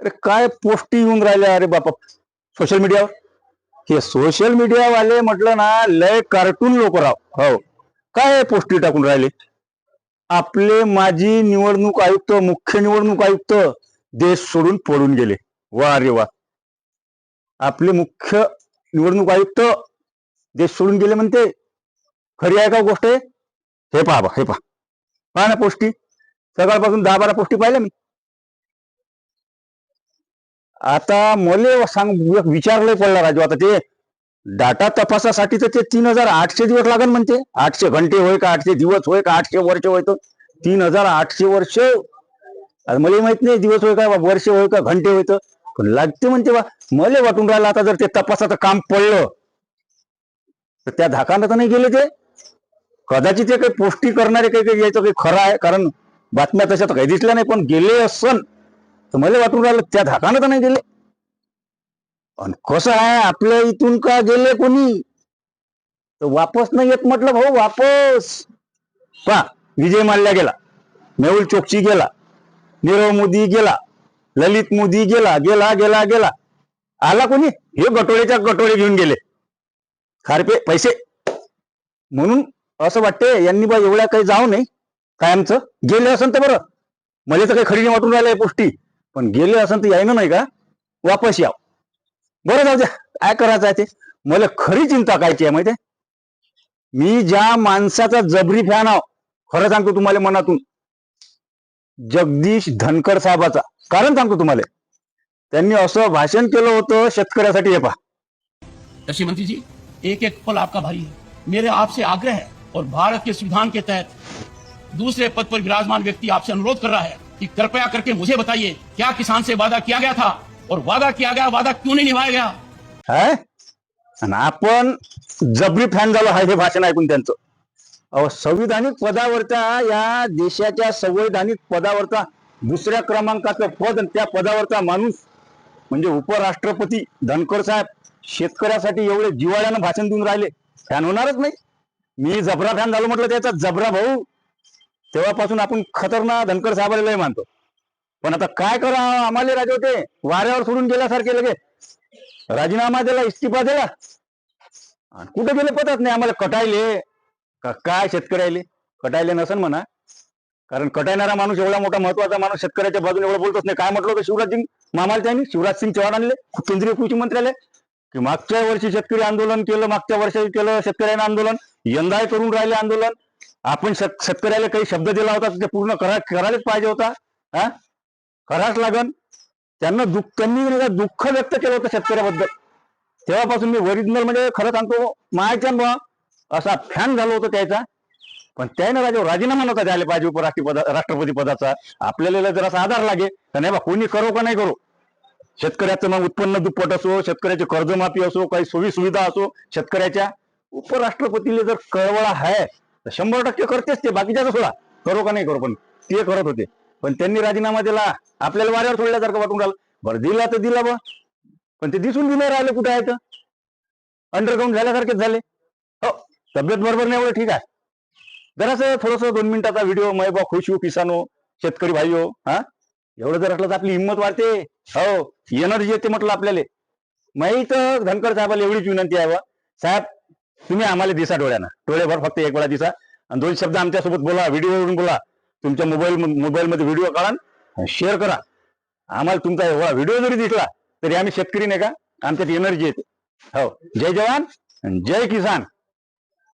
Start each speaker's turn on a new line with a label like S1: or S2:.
S1: अरे काय पोस्टी येऊन राहिल्या अरे बापा. सोशल मीडियावर? हे सोशल मीडियावाले म्हटलं ना लय कार्टून लोक राव. हो. काय पोस्टी टाकून राहिले? आपले माजी निवडणूक आयुक्त मुख्य निवडणूक आयुक्त देश सोडून पळून गेले. वा रे वा. आपले मुख्य निवडणूक आयुक्त देश सोडून गेले म्हणते. खरी आहे का हो गोष्ट आहे हे पहा बा हे पहा. पहा ना पोस्टी सकाळपासून दहा बारा पोस्टी पाहिल्या मी. आता मले सांग विचारलंय पडला राजू आता ते डाटा तपासासाठी तर ते तीन हजार आठशे दिवस लागेल म्हणते. आठशे घंटे होय का आठशे दिवस होय का आठशे वर्ष होय तर तीन हजार आठशे वर्ष. मला माहीत नाही दिवस होय का वर्ष होय का घंटे होय तर. पण लागते म्हणते बा मले वाटून राहिलं आता जर ते तपासाचं काम पडलं तर त्या धाकानं तर नाही गेले ते. कदाचित ते काही पुष्टी करणारे काही काही यायचं काही खरं आहे कारण बातम्या तशा तर काही दिसल्या नाही पण गेले असन. तर मला वाटून राहिलं त्या धाकानं तर नाही गेले. आणि कसं आहे आपल्या इथून का गेले कोणी? तर वापस नाही येत म्हटलं भाऊ वापस. पा विजय माल्या गेला मेहुल चोकची गेला नीरव मोदी गेला ललित मोदी गेला गेला गेला गेला. आला कोणी? हे गटोळेच्या गटोळे घेऊन गेले. खारपे पैसे. म्हणून असं वाटते यांनी बा एवढ्या काही जाऊ नाही कायमचं गेले असेल तर बरं. मला तर काही खरी नाही वाटून राहिलं पोष्टी पण गेले असन तर यायनं नाही का? वापस याव. बरं जाऊ द्या. काय करायचं आहे ते? मला खरी चिंता कायची आहे माहितीये? मी ज्या माणसाचा जबरी फॅन आहो, खरं सांगतो तुम्हाला मनातून. जगदीश धनकर साहेबाचा. कारण सांगतो तुम्हाला. त्यांनी असं भाषण केलं होतं शेतकऱ्यासाठी, हे पहा.
S2: मंत्री जी एक एक पल आपका भारी है. मेरे आपसे आग्रह है और भारत के संविधान के तहत दूसरे पद पर विराजमान व्यक्ति आपसे अनुरोध कर रहा है। कि कृपया करके मुझे बताइए क्या किसान से वादा किया गया था? और वादा किया गया वादा क्यों नहीं निभाया गया?
S1: है? आणि आपण जबरी फॅन झालो आहे हे भाषण ऐकून त्यांचं. अहो संविधानिक पदावरच्या या देशाच्या संवैधानिक पदावरचा दुसऱ्या क्रमांकाचं पद आणि त्या पदावरचा माणूस म्हणजे उपराष्ट्रपती धनकर साहेब शेतकऱ्यासाठी एवढे जिवाळ्यानं भाषण देऊन राहिले. फॅन होणारच नाही. मी जबरा फॅन झालो म्हटलं त्याचा जबरा भाऊ तेव्हापासून आपण खतरनाक धनकर साहेबाला मानतो. पण आता काय करा आम्हाला राजे होते? वाऱ्यावर सोडून गेल्यासारखे लगे राजीनामा दिला इस्तिफा दिला. कुठे गेले पतच नाही? आम्हाला कटायले. का काय शेतकऱ्याले? कटायले नसन म्हणा. कारण कटायणारा माणूस एवढा मोठा महत्त्वाचा माणूस शेतकऱ्याच्या बाजूने एवढं बोलतोच नाही. काय म्हटलं होतं शिवराज सिंग? मामाला त्यांनी? शिवराज सिंग चव्हाण आणले? केंद्रीय कृषी मंत्र्यालय की मागच्या वर्षी शेतकरी आंदोलन केलं मागच्या वर्षी केलं शेतकऱ्यांना आंदोलन. यंदाही करून राहिले आंदोलन. आपण शेतकऱ्याला काही शब्द दिला होता तर ते पूर्ण करा करायलाच पाहिजे होता. हा? कराच लागन. त्यांना दुःख त्यांनी म्हणजे दुःख व्यक्त केलं होतं शेतकऱ्याबद्दल. तेव्हापासून मी ओरिजिनल म्हणजे खरं सांगतो मायाच्या बा असा फॅन झालो होतो त्याचा. पण त्याने राजा राजीनामा नव्हता द्यायला पाहिजे उपराष्ट्रपती पदा राष्ट्रपती पदाचा. आपल्याला जर असा आधार लागे तर नाही बा कोणी करो का नाही करो? शेतकऱ्याचं मग उत्पन्न दुप्पट असो शेतकऱ्याची कर्जमाफी असो काही सोयी सुविधा असो शेतकऱ्याच्या उपराष्ट्रपतीला जर कळवळा आहे तर शंभर टक्के करतेच ते बाकीच्याच सोडा. करो का नाही करो पण ते करत होते. पण त्यांनी राजीनामा दिला. आपल्याला वाऱ्यावर सोडल्यासारखं वाटून राहिलं. बरं दिला तर दिला बा. पण ते दिसून बी नाही राहिले कुठे आहे तर. अंडरग्राऊंड झाल्यासारखेच झाले. हो तब्येत बरोबर नाही एवढं ठीक आहे. जरासं थोडस दोन मिनिटाचा व्हिडिओ मै बा खुश हो किसानो हो, शेतकरी भाई हो हा? एवढं जर असलं तर आपली हिंमत वाढते. हो एनर्जी येते म्हटलं आपल्याला. माहीत धनकर साहेबाला एवढीच विनंती आहे बा साहेब तुम्ही आम्हाला दिसा डोळ्यानं. डोळेभर फक्त एक वेळा दिसा. आणि दोन शब्द आमच्यासोबत बोला व्हिडिओवरून बोला. तुमच्या मोबाईल मोबाईलमध्ये व्हिडिओ काढा शेअर करा. आम्हाला तुमचा एवढा व्हिडिओ जरी दिसला तरी आम्ही शेतकरी नाही का? आमच्यात एनर्जी येते. हो. जय जवान जय किसान.